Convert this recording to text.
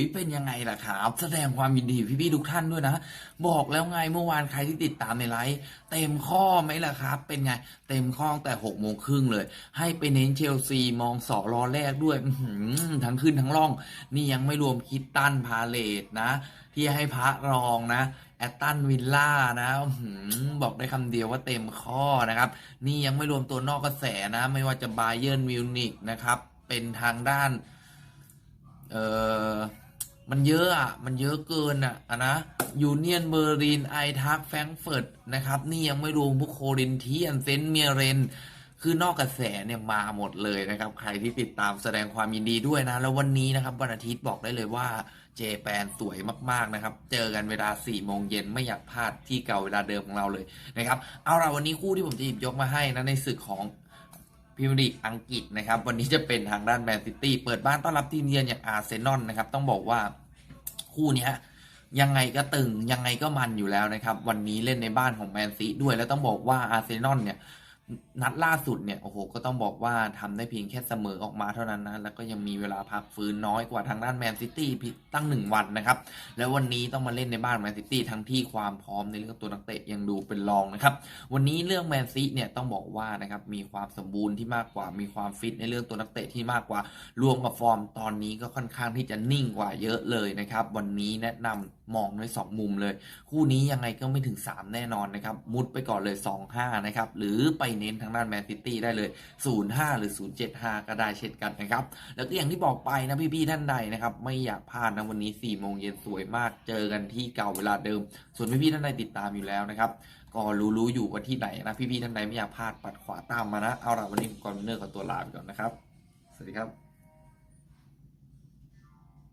ยเป็นยังไงล่ะครับ แสดงความยินดีพี่ๆทุกท่านด้วยนะ บอกแล้วไงเมื่อวานใครที่ติดตามในไลฟ์เต็มข้อไหมล่ะครับ เป็นไง เต็มข้อแต่หกโมงครึ่งเลย ให้ไปเน้นเชลซีมองสอรอแรกด้วยทั้งขึ้นทั้งล่อง นี่ยังไม่รวมคิดตันพาเลตนะ ที่ให้พระรองนะแอตตันวิลล่านะบอกได้คำเดียวว่าเต็มข้อนะครับ นี่ยังไม่รวมตัวนอกกระแสนะ ไม่ว่าจะบาเยิร์นมิวนิกนะครับ เป็นทางด้าน เออ มันเยอะอะ มันเยอะเกินอะนะยูเนียนเบอร์ลินไอทักแฟรงเฟิร์ตนะครับ นี่ยังไม่รวมพวกโครินเทียนเซนเมียเรน คือนอกกระแสเนี่ยมาหมดเลยนะครับ ใครที่ติดตามแสดงความยินดีด้วยนะ แล้ววันนี้นะครับวันอาทิตย์บอกได้เลยว่าเจแปนสวยมาก ๆ นะครับ เจอกันเวลา4โมงเย็นไม่อยากพลาดที่เก่าเวลาเดิมของเราเลยนะครับ เอาละวันนี้คู่ที่ผมจะหยิบยกมาให้นะในศึกของ พรีเมียร์ลีกอังกฤษนะครับ วันนี้จะเป็นทางด้านแมนซิตี้เปิดบ้านต้อนรับทีมเยือนอย่างอาร์เซนอลนะครับ ต้องบอกว่าคู่นี้ยยังไงก็ตึงยังไงก็มันอยู่แล้วนะครับ วันนี้เล่นในบ้านของแมนซีด้วยแล้วต้องบอกว่าอาร์เซนอลเนี่ย นัดล่าสุดเนี่ยโอ้โหก็ต้องบอกว่าทำได้เพียงแค่เสมอออกมาเท่านั้นนะ แล้วก็ยังมีเวลาพักฟื้นน้อยกว่าทางด้านแมนซิตี้ตั้งหนึ่งวันนะครับ แล้ววันนี้ต้องมาเล่นในบ้านแมนซิตี้ทั้งที่ความพร้อมในเรื่องตัวนักเตะยังดูเป็นรองนะครับ วันนี้เรื่องแมนซีเนี่ยต้องบอกว่านะครับมีความสมบูรณ์ที่มากกว่ามีความฟิตในเรื่องตัวนักเตะที่มากกว่า รวมกับฟอร์มตอนนี้ก็ค่อนข้างที่จะนิ่งกว่าเยอะเลยนะครับ วันนี้แนะนำ มองด้วยสองมุมเลย คู่นี้ยังไงก็ไม่ถึง 3 แน่นอนนะครับ มุดไปก่อนเลย 2-5 นะครับ หรือไปเน้นทางด้านแมนซิตี้ได้เลย 0-5 หรือ 0-7-5 ก็ได้เช่นกันนะครับ แล้วก็อย่างที่บอกไปนะพี่ๆท่านใดนะครับ ไม่อยากพลาดนะวันนี้4โมงเย็นสวยมาก เจอกันที่เก่าเวลาเดิม ส่วนพี่ๆท่านใดติดตามอยู่แล้วนะครับก็รู้ๆอยู่ว่าที่ไหนนะพี่ๆท่านใดไม่อยากพลาดปัดขวาตามมานะ เอาละวันนี้ผมกอนเนอร์กับตัวลาไปก่อนนะครับ สวัสดีครับ